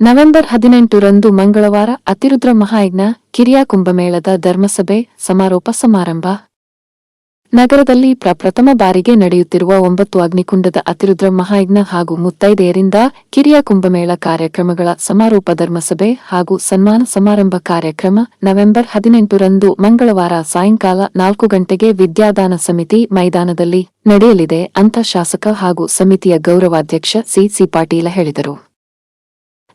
November ಹದಿನೆಂಟರಂದು ಮಂಗಳವಾರ ಅತಿರುದ್ರ ಮಹಾಯಜ್ಞ ಕಿರಿಯ ಕುಂಭಮೇಳದ ಧರ್ಮಸಭೆ ಸಮಾರೋಪ ಸಮಾರಂಭ. ನಗರದಲ್ಲಿ ಪ್ರಪ್ರಥಮ ಬಾರಿಗೆ ನಡೆಯುತ್ತಿರುವ ಒಂಬತ್ತು ಅಗ್ನಿಕುಂಡದ ಅತಿರುದ್ರ ಮಹಾಯಜ್ಞ ಹಾಗೂ ಮುತ್ತೈದೆಯರಿಂದ ಕಿರಿಯ ಕುಂಭಮೇಳ ಕಾರ್ಯಕ್ರಮಗಳ ಸಮಾರೋಪ ಧರ್ಮಸಭೆ ಹಾಗೂ ಸನ್ಮಾನ ಸಮಾರಂಭ ಕಾರ್ಯಕ್ರಮ ನವೆಂಬರ್ ಹದಿನೆಂಟರಂದು ಮಂಗಳವಾರ ಸಾಯಂಕಾಲ ನಾಲ್ಕು ಗಂಟೆಗೆ ವಿದ್ಯಾದಾನ ಸಮಿತಿ ಮೈದಾನದಲ್ಲಿ ನಡೆಯಲಿದೆ, ಅಂತ ಶಾಸಕ ಹಾಗೂ ಸಮಿತಿಯ ಗೌರವಾಧ್ಯಕ್ಷ ಸಿಸಿ ಪಾಟೀಲ ಹೇಳಿದರು.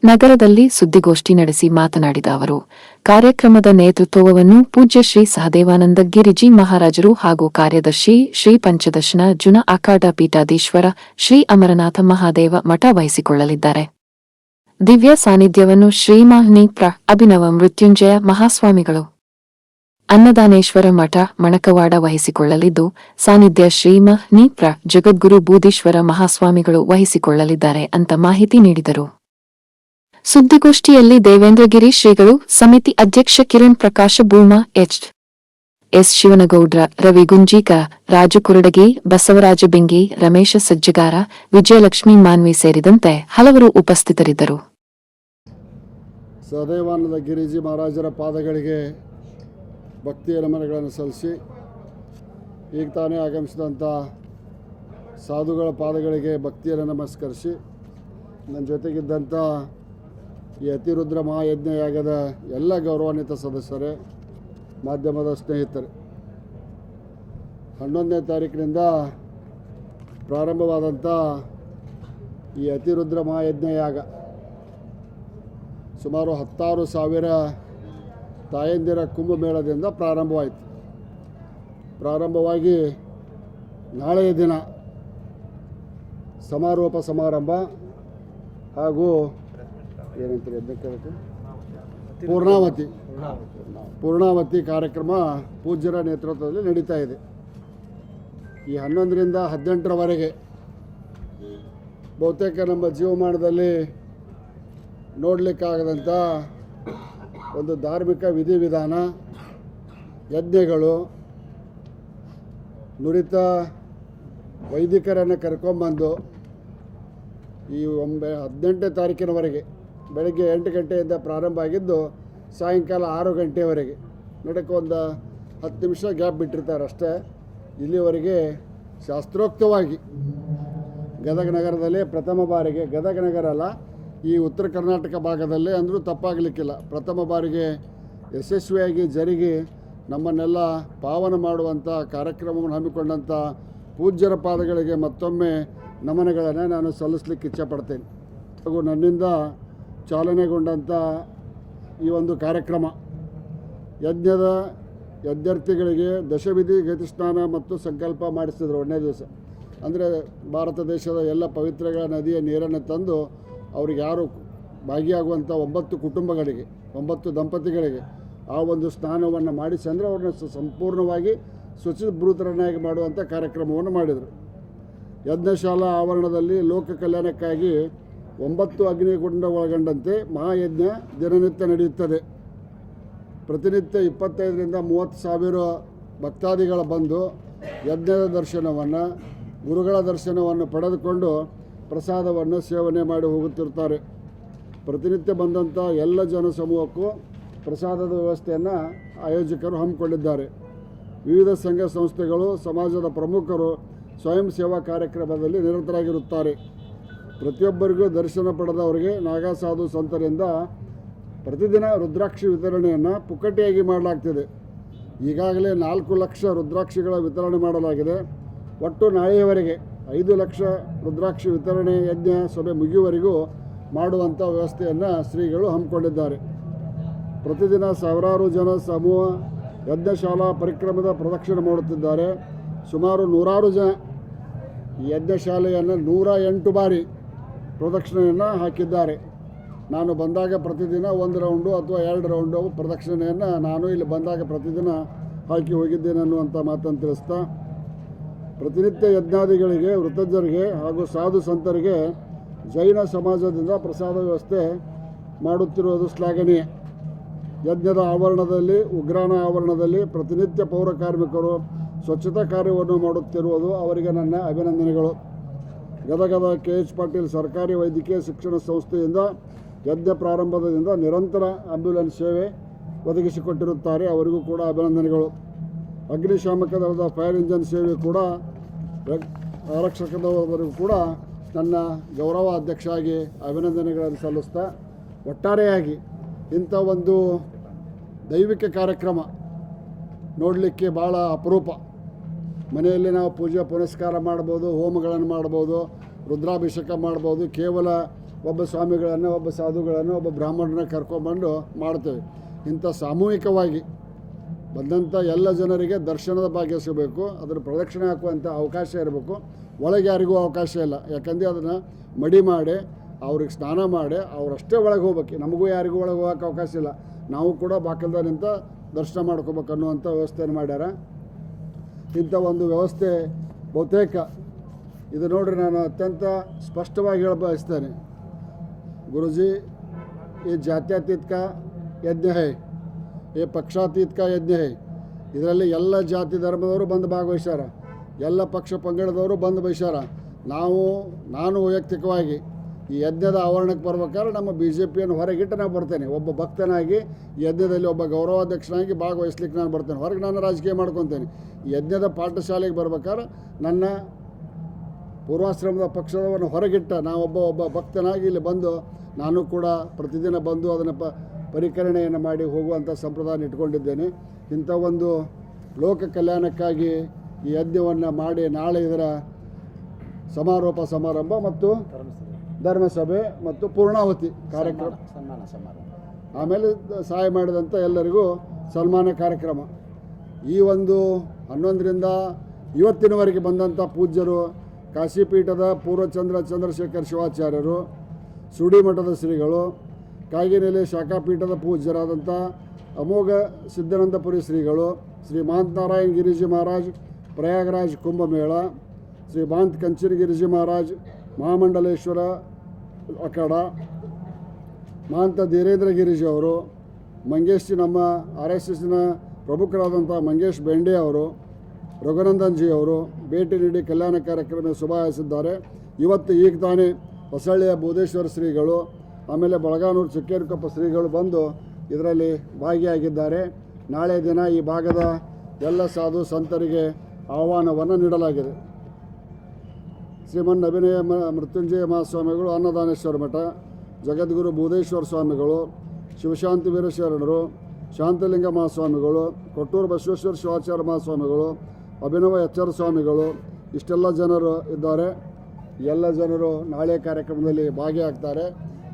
ನಗರದಲ್ಲಿ ಸುದ್ದಿಗೋಷ್ಠಿ ನಡೆಸಿ ಮಾತನಾಡಿದ ಅವರು, ಕಾರ್ಯಕ್ರಮದ ನೇತೃತ್ವವನ್ನು ಪೂಜ್ಯ ಶ್ರೀ ಸಹದೇವಾನಂದ ಗಿರಿಜಿ ಮಹಾರಾಜರು ಹಾಗೂ ಕಾರ್ಯದರ್ಶಿ ಶ್ರೀ ಪಂಚದಶನ ಜುನ ಅಖಾಡ ಪೀಠಾಧೀಶ್ವರ ಶ್ರೀ ಅಮರನಾಥ ಮಹಾದೇವ ಮಠ ವಹಿಸಿಕೊಳ್ಳಲಿದ್ದಾರೆ. ದಿವ್ಯ ಸಾನ್ನಿಧ್ಯವನ್ನು ಶ್ರೀಮಾಹ್ನಿ ಪ್ರ ಅಭಿನವ ಮೃತ್ಯುಂಜಯ ಮಹಾಸ್ವಾಮಿಗಳು. ಅನ್ನದಾನೇಶ್ವರ ಮಠ ಮಣಕವಾಡ ವಹಿಸಿಕೊಳ್ಳಲಿದ್ದು, ಸಾನ್ನಿಧ್ಯ ಶ್ರೀಮಹ್ನಿ ಪ್ರ ಜಗದ್ಗುರು ಬೂದೀಶ್ವರ ಮಹಾಸ್ವಾಮಿಗಳು ವಹಿಸಿಕೊಳ್ಳಲಿದ್ದಾರೆ ಅಂತ ಮಾಹಿತಿ ನೀಡಿದರು. ಸುದ್ದಿಗೋಷ್ಠಿಯಲ್ಲಿ ದೇವೇಂದ್ರಗಿರಿ ಶ್ರೀಗಳು ಸಮಿತಿ ಅಧ್ಯಕ್ಷ ಕಿರಣ್ ಪ್ರಕಾಶ ಬೂಮಾ ಎಚ್. ಎಸ್. ಶಿವನಗೌಡ್ರ, ರವಿ ಗುಂಜೀಕ, ರಾಜು ಕುರುಡಗಿ, ಬಸವರಾಜ ಬೆಂಗಿ, ರಮೇಶ ಸಜ್ಜಗಾರ, ವಿಜಯಲಕ್ಷ್ಮಿ ಮಾನ್ವಿ ಸೇರಿದಂತೆ ಹಲವರು ಉಪಸ್ಥಿತರಿದ್ದರು. ಸದೈವಾನಂದ ಗಿರಿಜಿ ಮಹಾರಾಜರ ಪಾದಗಳಿಗೆ ಭಕ್ತಿಯ ನಮನಗಳನ್ನು ಸಲ್ಲಿಸಿ, ಈಗ ತಾನೇ ಆಗಮಿಸಿದಂಥ ಸಾಧುಗಳ ಪಾದಗಳಿಗೆ ಭಕ್ತಿಯನ್ನು ನಮಸ್ಕರಿಸಿ, ನನ್ನ ಜೊತೆಗಿದ್ದಂಥ ಈ ಅತಿರುದ್ರ ಮಹಾಯಜ್ಞ ಯಾಗದ ಎಲ್ಲ ಗೌರವಾನ್ವಿತ ಸದಸ್ಯರೇ, ಮಾಧ್ಯಮದ ಸ್ನೇಹಿತರೆ, ಹನ್ನೊಂದನೇ ತಾರೀಕಿನಿಂದ ಪ್ರಾರಂಭವಾದಂಥ ಈ ಅತಿರುದ್ರ ಮಹಾಯಜ್ಞ ಯಾಗ ಸುಮಾರು ಹತ್ತಾರು ಸಾವಿರ ತಾಯಂದಿರ ಕುಂಭಮೇಳದಿಂದ ಪ್ರಾರಂಭವಾಯಿತು. ಪ್ರಾರಂಭವಾಗಿ ನಾಳೆಯ ದಿನ ಸಮಾರೋಪ ಸಮಾರಂಭ ಹಾಗೂ ಏನಂತಾರೆ ಅದಕ್ಕೆ ಅದಕ್ಕೆ? ಪೂರ್ಣಾವತಿ. ಪೂರ್ಣಾವತಿ. ಕಾರ್ಯಕ್ರಮ ಪೂಜ್ಯರ ನೇತೃತ್ವದಲ್ಲಿ ನಡೀತಾ ಇದೆ. ಈ ಹನ್ನೊಂದರಿಂದ ಹದಿನೆಂಟರವರೆಗೆ ಬಹುತೇಕ ನಮ್ಮ ಜೀವಮಾನದಲ್ಲಿ ನೋಡಲಿಕ್ಕಾಗದಂಥ ಒಂದು ಧಾರ್ಮಿಕ ವಿಧಿವಿಧಾನ ಯಜ್ಞಗಳು ನುರಿತ ವೈದಿಕರನ್ನು ಕರ್ಕೊಂಬಂದು ಈ ಒಂಬೆ ಹದಿನೆಂಟನೇ ತಾರೀಕಿನವರೆಗೆ ಬೆಳಗ್ಗೆ ಎಂಟು ಗಂಟೆಯಿಂದ ಪ್ರಾರಂಭ ಆಗಿದ್ದು ಸಾಯಂಕಾಲ ಆರು ಗಂಟೆವರೆಗೆ. ನಡಕ್ಕೆ ಒಂದು ಹತ್ತು ನಿಮಿಷ ಗ್ಯಾಪ್ ಬಿಟ್ಟಿರ್ತಾರೆ ಅಷ್ಟೇ. ಇಲ್ಲಿವರೆಗೆ ಶಾಸ್ತ್ರೋಕ್ತವಾಗಿ ಗದಗ ನಗರದಲ್ಲಿ ಪ್ರಥಮ ಬಾರಿಗೆ, ಗದಗ ನಗರ ಅಲ್ಲ, ಈ ಉತ್ತರ ಕರ್ನಾಟಕ ಭಾಗದಲ್ಲಿ ಅಂದರೂ ತಪ್ಪಾಗಲಿಕ್ಕಿಲ್ಲ. ಪ್ರಥಮ ಬಾರಿಗೆ ಯಶಸ್ವಿಯಾಗಿ ಜರುಗಿ ನಮ್ಮನ್ನೆಲ್ಲ ಪಾವನ ಮಾಡುವಂಥ ಕಾರ್ಯಕ್ರಮವನ್ನು ಹಮ್ಮಿಕೊಂಡಂಥ ಪೂಜ್ಯರ ಪಾದಗಳಿಗೆ ಮತ್ತೊಮ್ಮೆ ನಮನಗಳನ್ನು ನಾನು ಸಲ್ಲಿಸಲಿಕ್ಕೆ ಇಚ್ಛೆಪಡ್ತೇನೆ. ಹಾಗೂ ನನ್ನಿಂದ ಚಾಲನೆಗೊಂಡಂಥ ಈ ಒಂದು ಕಾರ್ಯಕ್ರಮ. ಯಜ್ಞದ ಯಜ್ಞಾರ್ಥಿಗಳಿಗೆ ದಶವಿಧಿ ಗತಿಸ್ನಾನ ಮತ್ತು ಸಂಕಲ್ಪ ಮಾಡಿಸಿದ್ರು ಒಂದನೇ ದಿವಸ. ಅಂದರೆ ಭಾರತ ದೇಶದ ಎಲ್ಲ ಪವಿತ್ರಗಳ ನದಿಯ ನೀರನ್ನು ತಂದು ಅವ್ರಿಗೆ ಯಾರು ಭಾಗಿಯಾಗುವಂಥ ಒಂಬತ್ತು ಕುಟುಂಬಗಳಿಗೆ, ಒಂಬತ್ತು ದಂಪತಿಗಳಿಗೆ ಆ ಒಂದು ಸ್ನಾನವನ್ನು ಮಾಡಿಸಿ ಅಂದರೆ ಅವ್ರನ್ನ ಸಂಪೂರ್ಣವಾಗಿ ಶುಚಿಭೂತರನ್ನಾಗಿ ಮಾಡುವಂಥ ಕಾರ್ಯಕ್ರಮವನ್ನು ಮಾಡಿದರು. ಯಜ್ಞಶಾಲಾ ಆವರಣದಲ್ಲಿ ಲೋಕ ಕಲ್ಯಾಣಕ್ಕಾಗಿ ಒಂಬತ್ತು ಅಗ್ನಿಗುಂಡ ಒಳಗೊಂಡಂತೆ ಮಹಾಯಜ್ಞ ದಿನನಿತ್ಯ ನಡೆಯುತ್ತದೆ. ಪ್ರತಿನಿತ್ಯ ಇಪ್ಪತ್ತೈದರಿಂದ ಮೂವತ್ತು ಸಾವಿರ ಭಕ್ತಾದಿಗಳ ಬಂದು ಯಜ್ಞದ ದರ್ಶನವನ್ನು, ಗುರುಗಳ ದರ್ಶನವನ್ನು ಪಡೆದುಕೊಂಡು ಪ್ರಸಾದವನ್ನು ಸೇವನೆ ಮಾಡಿ ಹೋಗುತ್ತಿರ್ತಾರೆ ಪ್ರತಿನಿತ್ಯ ಬಂದಂಥ ಎಲ್ಲ ಜನಸಮೂಹಕ್ಕೂ ಪ್ರಸಾದದ ವ್ಯವಸ್ಥೆಯನ್ನು ಆಯೋಜಕರು ಹಮ್ಮಿಕೊಂಡಿದ್ದಾರೆ. ವಿವಿಧ ಸಂಘ ಸಂಸ್ಥೆಗಳು, ಸಮಾಜದ ಪ್ರಮುಖರು ಸ್ವಯಂ ಸೇವಾ ಕಾರ್ಯಕ್ರಮದಲ್ಲಿ ನಿರತರಾಗಿರುತ್ತಾರೆ. ಪ್ರತಿಯೊಬ್ಬರಿಗೂ ದರ್ಶನ ಪಡೆದವರಿಗೆ ನಾಗಸಾಧು ಸಂತರಿಂದ ಪ್ರತಿದಿನ ರುದ್ರಾಕ್ಷಿ ವಿತರಣೆಯನ್ನು ಪುಕ್ಕಟೆಯಾಗಿ ಮಾಡಲಾಗ್ತಿದೆ. ಈಗಾಗಲೇ ನಾಲ್ಕು ಲಕ್ಷ ರುದ್ರಾಕ್ಷಿಗಳ ವಿತರಣೆ ಮಾಡಲಾಗಿದೆ. ಒಟ್ಟು ನಾಳೆಯವರೆಗೆ ಐದು ಲಕ್ಷ ರುದ್ರಾಕ್ಷಿ ವಿತರಣೆ ಯಜ್ಞ ಸಭೆ ಮುಗಿಯುವವರೆಗೂ ಮಾಡುವಂಥ ವ್ಯವಸ್ಥೆಯನ್ನು ಶ್ರೀಗಳು ಹಮ್ಮಿಕೊಂಡಿದ್ದಾರೆ. ಪ್ರತಿದಿನ ಸಾವಿರಾರು ಜನ ಸಮೂಹ ಯಜ್ಞಶಾಲಾ ಪರಿಕ್ರಮದ ಪ್ರದಕ್ಷಿಣೆ ಮಾಡುತ್ತಿದ್ದಾರೆ. ಸುಮಾರು ನೂರಾರು ಜನ ಯಜ್ಞಶಾಲೆಯನ್ನು ನೂರ ಎಂಟು ಬಾರಿ ಪ್ರದಕ್ಷಿಣೆಯನ್ನು ಹಾಕಿದ್ದಾರೆ. ನಾನು ಬಂದಾಗ ಪ್ರತಿದಿನ ಒಂದು ರೌಂಡು ಅಥವಾ ಎರಡು ರೌಂಡು ಪ್ರದಕ್ಷಿಣೆಯನ್ನು ನಾನು ಇಲ್ಲಿ ಬಂದಾಗ ಪ್ರತಿದಿನ ಹಾಕಿ ಹೋಗಿದ್ದೇನೆ ಅನ್ನುವಂಥ ಮಾತನ್ನು ತಿಳಿಸ್ತಾ, ಪ್ರತಿನಿತ್ಯ ಯಜ್ಞಾದಿಗಳಿಗೆ ವೃತ್ತಜ್ಜರಿಗೆ ಹಾಗೂ ಸಾಧು ಸಂತರಿಗೆ ಜೈನ ಸಮಾಜದಿಂದ ಪ್ರಸಾದ ವ್ಯವಸ್ಥೆ ಮಾಡುತ್ತಿರುವುದು ಶ್ಲಾಘನೀಯ. ಯಜ್ಞದ ಆವರಣದಲ್ಲಿ, ಉಗ್ರಾಣ ಆವರಣದಲ್ಲಿ ಪ್ರತಿನಿತ್ಯ ಪೌರ ಕಾರ್ಮಿಕರು ಸ್ವಚ್ಛತಾ ಕಾರ್ಯವನ್ನು ಮಾಡುತ್ತಿರುವುದು ಅವರಿಗೆ ನನ್ನ ಅಭಿನಂದನೆಗಳು. ಗದಗದ ಕೆ ಎಚ್ ಪಾಟೀಲ್ ಸರ್ಕಾರಿ ವೈದ್ಯಕೀಯ ಶಿಕ್ಷಣ ಸಂಸ್ಥೆಯಿಂದ ಯಜ್ಞ ಪ್ರಾರಂಭದಿಂದ ನಿರಂತರ ಆಂಬ್ಯುಲೆನ್ಸ್ ಸೇವೆ ಒದಗಿಸಿಕೊಟ್ಟಿರುತ್ತಾರೆ. ಅವರಿಗೂ ಕೂಡ ಅಭಿನಂದನೆಗಳು. ಅಗ್ನಿಶಾಮಕ ದಳದ ಫೈರ್ ಇಂಜನ್ ಸೇವೆ ಕೂಡ ಆರಕ್ಷಕ ಕೂಡ ನನ್ನ ಗೌರವ ಅಧ್ಯಕ್ಷ ಆಗಿ ಅಭಿನಂದನೆಗಳನ್ನು ಸಲ್ಲಿಸ್ತಾ, ಒಟ್ಟಾರೆಯಾಗಿ ಇಂಥ ಒಂದು ದೈವಿಕ ಕಾರ್ಯಕ್ರಮ ನೋಡಲಿಕ್ಕೆ ಭಾಳ ಅಪರೂಪ. ಮನೆಯಲ್ಲಿ ನಾವು ಪೂಜೆ ಪುನಸ್ಕಾರ ಮಾಡ್ಬೋದು, ಹೋಮಗಳನ್ನು ಮಾಡ್ಬೋದು ರುದ್ರಾಭಿಷೇಕ ಮಾಡ್ಬೋದು. ಕೇವಲ ಒಬ್ಬ ಸ್ವಾಮಿಗಳನ್ನು, ಒಬ್ಬ ಸಾಧುಗಳನ್ನು, ಒಬ್ಬ ಬ್ರಾಹ್ಮಣರನ್ನ ಕರ್ಕೊಂಬಂದು ಮಾಡ್ತೇವೆ. ಇಂಥ ಸಾಮೂಹಿಕವಾಗಿ ಬಂದಂಥ ಎಲ್ಲ ಜನರಿಗೆ ದರ್ಶನದ ಭಾಗ್ಯ ಸಿಗಬೇಕು. ಅದರ ಪ್ರದಕ್ಷಿಣೆ ಹಾಕುವಂಥ ಅವಕಾಶ ಇರಬೇಕು. ಒಳಗೆ ಯಾರಿಗೂ ಅವಕಾಶ ಇಲ್ಲ. ಯಾಕಂದರೆ ಅದನ್ನು ಮಡಿ ಮಾಡಿ, ಅವ್ರಿಗೆ ಸ್ನಾನ ಮಾಡಿ, ಅವರಷ್ಟೇ ಒಳಗೆ ಹೋಗ್ಬೇಕು. ನಮಗೂ ಯಾರಿಗೂ ಒಳಗೆ ಹೋಗೋಕೆ ಅವಕಾಶ ಇಲ್ಲ. ನಾವು ಕೂಡ ಬಾಕಲ್ದ ನಿಂತ ದರ್ಶನ ಮಾಡ್ಕೋಬೇಕು ಅನ್ನುವಂಥ ವ್ಯವಸ್ಥೆಯನ್ನು ಮಾಡ್ಯಾರ. ಇಂಥ ಒಂದು ವ್ಯವಸ್ಥೆ ಬಹುತೇಕ ಇದು ನೋಡ್ರಿ ನಾನು ಅತ್ಯಂತ ಸ್ಪಷ್ಟವಾಗಿ ಹೇಳ ಬಯಸ್ತೇನೆ. ಗುರುಜಿ, ಈ ಜಾತ್ಯತೀತ ಯಜ್ಞ ಹೈ, ಈ ಪಕ್ಷಾತೀತಕ ಯಜ್ಞ ಹೈ. ಇದರಲ್ಲಿ ಎಲ್ಲ ಜಾತಿ ಧರ್ಮದವರು ಬಂದು ಭಾಗವಹಿಸ್ಯಾರ. ಎಲ್ಲ ಪಕ್ಷ ಪಂಗಡದವರು ಬಂದು ಬಯಸ್ಯಾರ. ನಾವು, ನಾನು ವೈಯಕ್ತಿಕವಾಗಿ ಈ ಯಜ್ಞದ ಆವರಣಕ್ಕೆ ಬರ್ಬೇಕಾದ್ರೆ ನಮ್ಮ ಬಿ ಜೆ ಪಿಯನ್ನು ಹೊರಗಿಟ್ಟು ನಾನು ಬರ್ತೇನೆ. ಒಬ್ಬ ಭಕ್ತನಾಗಿ ಯಜ್ಞದಲ್ಲಿ ಒಬ್ಬ ಗೌರವಾಧ್ಯಕ್ಷನಾಗಿ ಭಾಗವಹಿಸ್ಲಿಕ್ಕೆ ನಾನು ಬರ್ತೇನೆ. ಹೊರಗೆ ನಾನು ರಾಜಕೀಯ ಮಾಡ್ಕೊತೇನೆ. ಯಜ್ಞದ ಪಾಠಶಾಲೆಗೆ ಬರ್ಬೇಕಾದ್ರೆ ನನ್ನ ಪೂರ್ವಾಶ್ರಮದ ಪಕ್ಷದವನ್ನು ಹೊರಗಿಟ್ಟ ನಾವೊಬ್ಬ ಒಬ್ಬ ಭಕ್ತನಾಗಿ ಇಲ್ಲಿ ಬಂದು ನಾನು ಕೂಡ ಪ್ರತಿದಿನ ಬಂದು ಅದನ್ನು ಪ ಪರಿಕರಣೆಯನ್ನು ಮಾಡಿ ಹೋಗುವಂಥ ಸಂಪ್ರದಾಯ ಇಟ್ಕೊಂಡಿದ್ದೇನೆ. ಇಂಥ ಒಂದು ಲೋಕ ಕಲ್ಯಾಣಕ್ಕಾಗಿ ಈ ಯಜ್ಞವನ್ನು ಮಾಡಿ ನಾಳೆ ಇದರ ಸಮಾರೋಪ ಸಮಾರಂಭ ಮತ್ತು ಧರ್ಮಸಭೆ ಮತ್ತು ಪೂರ್ಣಾವತಿ ಕಾರ್ಯಕ್ರಮ. ಸನ್ಮಾನ ಸಮಾರಂಭ. ಆಮೇಲೆ ಸಹಾಯ ಮಾಡಿದಂಥ ಎಲ್ಲರಿಗೂ ಸನ್ಮಾನ ಕಾರ್ಯಕ್ರಮ. ಈ ಒಂದು ಹನ್ನೊಂದರಿಂದ ಇವತ್ತಿನವರೆಗೆ ಬಂದಂಥ ಪೂಜ್ಯರು ಕಾಶಿಪೀಠದ ಪೂರ್ವಚಂದ್ರ ಚಂದ್ರಶೇಖರ್ ಶಿವಾಚಾರ್ಯರು, ಸುಡಿ ಮಠದ ಶ್ರೀಗಳು, ಕಾಗಿನೆಲೆ ಶಾಖಾಪೀಠದ ಪೂಜ್ಯರಾದಂಥ ಅಮೋಘ ಸಿದ್ಧಾನಂದಪುರಿ ಶ್ರೀಗಳು, ಶ್ರೀ ನಾರಾಯಣ್ ಗಿರಿಜಿ ಮಹಾರಾಜ್, ಪ್ರಯಾಗರಾಜ್ ಕುಂಭಮೇಳ, ಶ್ರೀ ಮಾಂತ್ ಕಂಚಿನ ಗಿರಿಜಿ ಮಹಾರಾಜ್, ಮಹಾಮಂಡಲೇಶ್ವರ ಅಖಾಡ, ಮಾಂತ ಧೀರೇಂದ್ರ ಗಿರಿಜಿ ಅವರು, ಮಂಗೇಶ್ ನಮ್ಮ ಆರ್ ಎಸ್ ಎಸ್ನ ಪ್ರಮುಖರಾದಂಥ ಮಂಗೇಶ್ ಬೆಂಡೆ ಅವರು ರಘುನಂದನ್ ಅವರು ಭೇಟಿ ನೀಡಿ ಕಲ್ಯಾಣ ಕಾರ್ಯಕ್ರಮ ಶುಭ ಹಾರೈಸಿದ್ದಾರೆ ಇವತ್ತು ಈಗ ತಾನೇ ಹೊಸಳ್ಳಿಯ ಬೋಧೇಶ್ವರ ಶ್ರೀಗಳು, ಆಮೇಲೆ ಬಳಗಾನೂರು ಚಿಕ್ಕೇರಿಕೊಪ್ಪ ಶ್ರೀಗಳು ಬಂದು ಇದರಲ್ಲಿ ಭಾಗಿಯಾಗಿದ್ದಾರೆ. ನಾಳೆ ದಿನ ಈ ಭಾಗದ ಎಲ್ಲ ಸಾಧು ಸಂತರಿಗೆ ಆಹ್ವಾನವನ್ನು ನೀಡಲಾಗಿದೆ. ಶ್ರೀಮನ್ ಅಭಿನಯ ಮೃತ್ಯುಂಜಯ ಮಹಾಸ್ವಾಮಿಗಳು, ಅನ್ನದಾನೇಶ್ವರ ಮಠ, ಜಗದ್ಗುರು ಬೋಧೇಶ್ವರ ಸ್ವಾಮಿಗಳು, ಶಿವಶಾಂತಿ ವೀರಶರಣರು, ಶಾಂತಲಿಂಗ ಮಹಾಸ್ವಾಮಿಗಳು, ಕೊಟ್ಟೂರು ಬಸವೇಶ್ವರ ಶಿವಾಚಾರ್ಯ ಮಹಾಸ್ವಾಮಿಗಳು ಅಭಿನವ ಎಚ್ಚರ ಸ್ವಾಮಿಗಳು ಇಷ್ಟೆಲ್ಲ ಜನರು ಇದ್ದಾರೆ. ಎಲ್ಲ ಜನರು ನಾಳೆ ಕಾರ್ಯಕ್ರಮದಲ್ಲಿ ಭಾಗಿಯಾಗ್ತಾರೆ.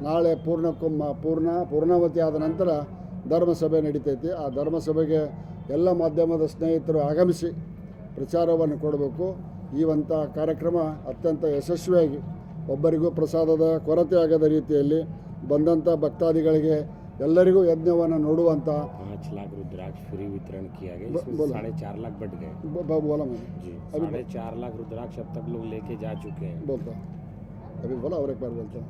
ನಾಳೆ ಪೂರ್ಣ ಕುಂಭ ಪೂರ್ಣ ಪೂರ್ಣಾವತಿ ಆದ ನಂತರ ಧರ್ಮಸಭೆ ನಡೀತೈತಿ. ಆ ಧರ್ಮಸಭೆಗೆ ಎಲ್ಲ ಮಾಧ್ಯಮದ ಸ್ನೇಹಿತರು ಆಗಮಿಸಿ ಪ್ರಚಾರವನ್ನು ಕೊಡಬೇಕು. ಈ ಒಂದು ಕಾರ್ಯಕ್ರಮ ಅತ್ಯಂತ ಯಶಸ್ವಿಯಾಗಿ ಒಬ್ಬರಿಗೂ ಪ್ರಸಾದದ ಕೊರತೆ ಆಗದ ರೀತಿಯಲ್ಲಿ ಬಂದಂಥ ಭಕ್ತಾದಿಗಳಿಗೆ ಎಲ್ಲರಿಗೂ ಯಜ್ಞವನ್ನು ನೋಡುವಂಥ पाँच लाख रुद्राक्ष फ्री वितरण किया गया ब- इसमें बोलो। साढ़े चार लाख बढ़ गए ब- ब- बोला मैंने जी अभी साढ़े चार लाख रुद्राक्ष अब तक लोग लेके जा चुके हैं बोलता ಅಭಿ ಬೋಲ ಅವ್ರಿಗೆ ಬಾರ್ बोलता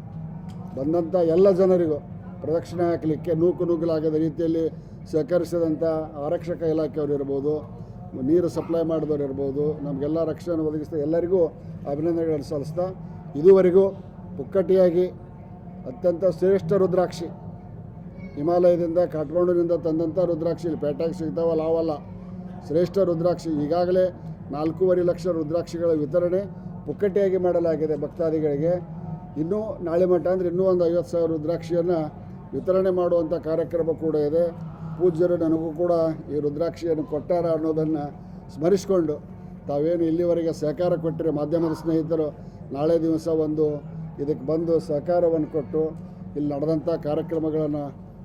ಬಂದಂಥ ಎಲ್ಲ ಜನರಿಗೂ ಪ್ರದಕ್ಷಿಣೆ ಹಾಕಲಿಕ್ಕೆ ನೂಕು ನುಗ್ಗಲಾಗದ ರೀತಿಯಲ್ಲಿ ಸಹಕರಿಸಿದಂಥ ಆರಕ್ಷಕ ಇಲಾಖೆಯವರು ಇರ್ಬೋದು ನೀರು ಸಪ್ಲೈ ಮಾಡಿದವರು ಇರ್ಬೋದು ನಮಗೆಲ್ಲ ರಕ್ಷಣೆ ಒದಗಿಸಿದ ಎಲ್ಲರಿಗೂ ಅಭಿನಂದನೆಗಳನ್ನು ಸಲ್ಲಿಸ್ತಾ ಇದುವರೆಗೂ ಪುಕ್ಕಟ್ಟಿಯಾಗಿ ಅತ್ಯಂತ ಶ್ರೇಷ್ಠ ರುದ್ರಾಕ್ಷಿ ಹಿಮಾಲಯದಿಂದ ಕಾಠ್ಮಂಡುವಿನಿಂದ ತಂದಂಥ ರುದ್ರಾಕ್ಷಿ ಇಲ್ಲಿ ಪೇಟೆಗೆ ಸಿಗ್ತಾವಲ್ಲ ಅವಲ್ಲ ಶ್ರೇಷ್ಠ ರುದ್ರಾಕ್ಷಿ. ಈಗಾಗಲೇ ನಾಲ್ಕೂವರೆ ಲಕ್ಷ ರುದ್ರಾಕ್ಷಿಗಳ ವಿತರಣೆ ಪುಕ್ಕಟ್ಟೆಯಾಗಿ ಮಾಡಲಾಗಿದೆ ಭಕ್ತಾದಿಗಳಿಗೆ. ಇನ್ನೂ ನಾಳೆ ಮಟ್ಟ ಅಂದರೆ ಇನ್ನೂ ಒಂದು ಐವತ್ತು ಸಾವಿರ ರುದ್ರಾಕ್ಷಿಯನ್ನು ವಿತರಣೆ ಮಾಡುವಂಥ ಕಾರ್ಯಕ್ರಮ ಕೂಡ ಇದೆ. ಪೂಜ್ಯರು ನನಗೂ ಕೂಡ ಈ ರುದ್ರಾಕ್ಷಿಯನ್ನು ಕೊಟ್ಟಾರ ಅನ್ನೋದನ್ನು ಸ್ಮರಿಸಿಕೊಂಡು ತಾವೇನು ಇಲ್ಲಿವರೆಗೆ ಸಹಕಾರ ಕೊಟ್ಟರೆ ಮಾಧ್ಯಮದ ಸ್ನೇಹಿತರು, ನಾಳೆ ದಿವಸ ಒಂದು ಇದಕ್ಕೆ ಬಂದು ಸಹಕಾರವನ್ನು ಕೊಟ್ಟು ಇಲ್ಲಿ ನಡೆದಂಥ ಕಾರ್ಯಕ್ರಮಗಳನ್ನು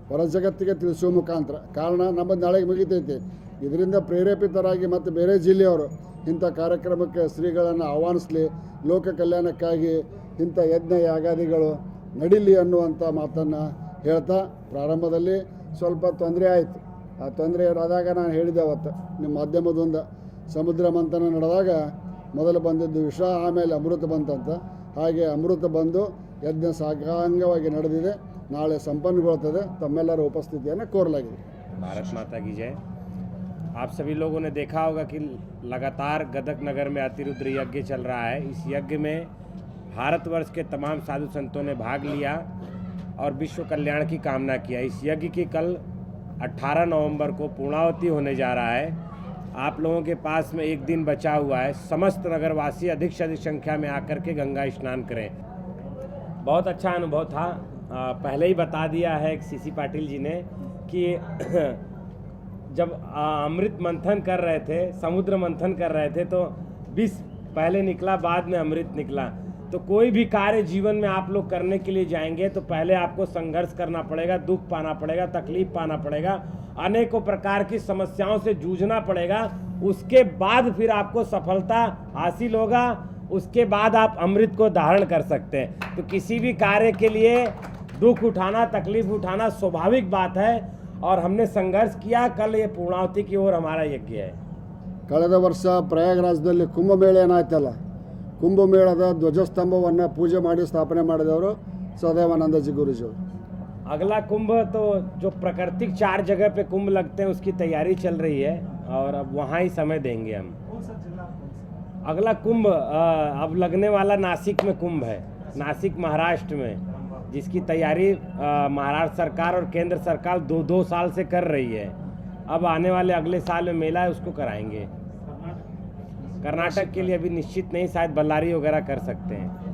ಹೊರ ಜಗತ್ತಿಗೆ ತಿಳಿಸುವ ಮುಖಾಂತರ. ಕಾರಣ ನಮ್ಮ ನಾಳೆಗೆ ಮುಗಿತೈತಿ. ಇದರಿಂದ ಪ್ರೇರೇಪಿತರಾಗಿ ಮತ್ತು ಬೇರೆ ಜಿಲ್ಲೆಯವರು ಇಂಥ ಕಾರ್ಯಕ್ರಮಕ್ಕೆ ಶ್ರೀಗಳನ್ನು ಆಹ್ವಾನಿಸಲಿ. ಲೋಕ ಕಲ್ಯಾಣಕ್ಕಾಗಿ ಇಂಥ ಯಜ್ಞ ಯಾಗಾದಿಗಳು ನಡೀಲಿ ಅನ್ನುವಂಥ ಮಾತನ್ನು ಹೇಳ್ತಾ ಪ್ರಾರಂಭದಲ್ಲಿ ಸ್ವಲ್ಪ ತೊಂದರೆ ಆಯಿತು. ಆ ತೊಂದರೆ ಆದಾಗ ನಾನು ಹೇಳಿದೆ ಅವತ್ತು ನಿಮ್ಮ ಮಾಧ್ಯಮದೊಂದು. ಸಮುದ್ರ ಮಂಥನ ನಡೆದಾಗ ಮೊದಲು ಬಂದಿದ್ದು ವಿಷ, ಆಮೇಲೆ ಅಮೃತ ಬಂತಂತ. ಹಾಗೆ ಅಮೃತ ಬಂದು ಯಜ್ಞ ಸಾಕಾಂಗವಾಗಿ ನಡೆದಿದೆ. ನಾಳೆ ಸಂಪನ್ನಗೊಳ್ತದೆ ತಮ್ಮೆಲ್ಲರ ಉಪಸ್ಥಿತಿಯನ್ನು ಕೋರಲಾಗಿದೆ भारत माता की जय आप सभी लोगों ने देखा होगा कि लगातार गदक नगर में अतिरुद्र यज्ञ चल रहा है इस यज्ञ में भारतवर्ष के तमाम साधु संतों ने भाग लिया और विश्व कल्याण की कामना किया इस यज्ञ की कल 18 नवंबर को पूर्णावती होने जा रहा है आप लोगों के पास में एक दिन बचा हुआ है समस्त नगरवासी अधिक से अधिक संख्या में आकर के गंगा स्नान करें बहुत अच्छा अनुभव था आ, पहले ही बता दिया है सीसी पाटिल जी ने कि जब अमृत मंथन कर रहे थे, समुद्र मंथन कर रहे थे तो विष पहले निकला, बाद में अमृत निकला। तो कोई भी कार्य जीवन में आप लोग करने के लिए जाएँगे तो पहले आपको संघर्ष करना पड़ेगा, दुख पाना पड़ेगा, तकलीफ़ पाना पड़ेगा, अनेकों प्रकार की समस्याओं से जूझना पड़ेगा। उसके बाद फिर आपको सफलता हासिल होगा, उसके बाद आप अमृत को धारण कर सकते हैं। तो किसी भी कार्य के लिए दुख उठाना तकलीफ उठाना स्वाभाविक बात है और हमने संघर्ष किया कल ये पूर्णावती की ओर हमारा यज्ञ है ಕಳೆದ ವರ್ಷ ಪ್ರಯಾಗರಾಜದಲ್ಲಿ ಕುಂಭಮೇಳ ಏನಾಯ್ತಲ್ಲ ಕುಂಭಮೇಳದ ಧ್ವಜಸ್ತಂಭವನ್ನು ಪೂಜೆ ಮಾಡಿ ಸ್ಥಾಪನೆ ಮಾಡಿದವರು ಸದೇವಾನಂದಜಿ ಗುರುಜಿಯವರು अगला कुंभ तो जो प्राकृतिक चार जगह पे कुंभ लगते हैं उसकी तैयारी चल रही है और अब वहाँ ही समय देंगे हम अगला कुंभ अ, अब लगने वाला नासिक में कुंभ है नासिक महाराष्ट्र में जिसकी तैयारी महाराष्ट्र सरकार और केंद्र सरकार दो दो साल से कर रही है। अब आने वाले अगले साल में मेला है उसको कराएँगे। कर्नाटक के लिए अभी निश्चित नहीं शायद बल्लारी वगैरह कर सकते हैं।